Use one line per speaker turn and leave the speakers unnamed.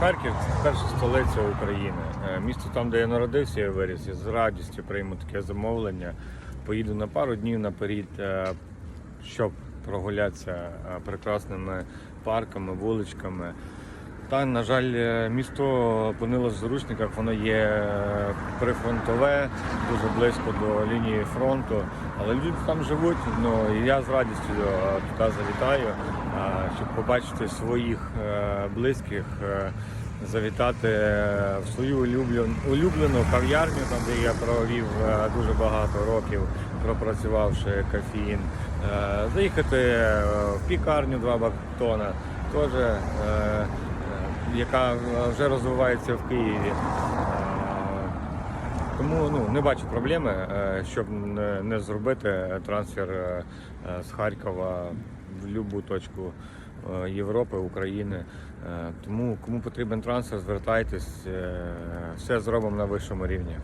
Харків перша столиця України. Е, Місто там, де я народився я виріс, я з радістю прийму таке замовлення. Поїду на пару днів наперед, е, щоб прогулятися е, прекрасними парками, вуличками. Та, на жаль, е, місто опинилось в заручниках, воно є е, прифронтове, дуже близько до лінії фронту. Але люди там живуть, ну і я з радістю е, туди завітаю, щоб побачити своїх близьких, завітати в свою улюблену, кав'ярню, там де я провів дуже багато років, пропрацювавши кафеїн. Е, Заїхати в пікарню два бактона, теж. Е, е, яка вже розвивається в Києві. Е, Тому ну, не бачу проблеми, е, щоб не, зробити трансфер з Харкова в будь-яку точку Європи, України. Тому кому потрібен трансфер, звертайтесь, все зробимо на вищому рівні.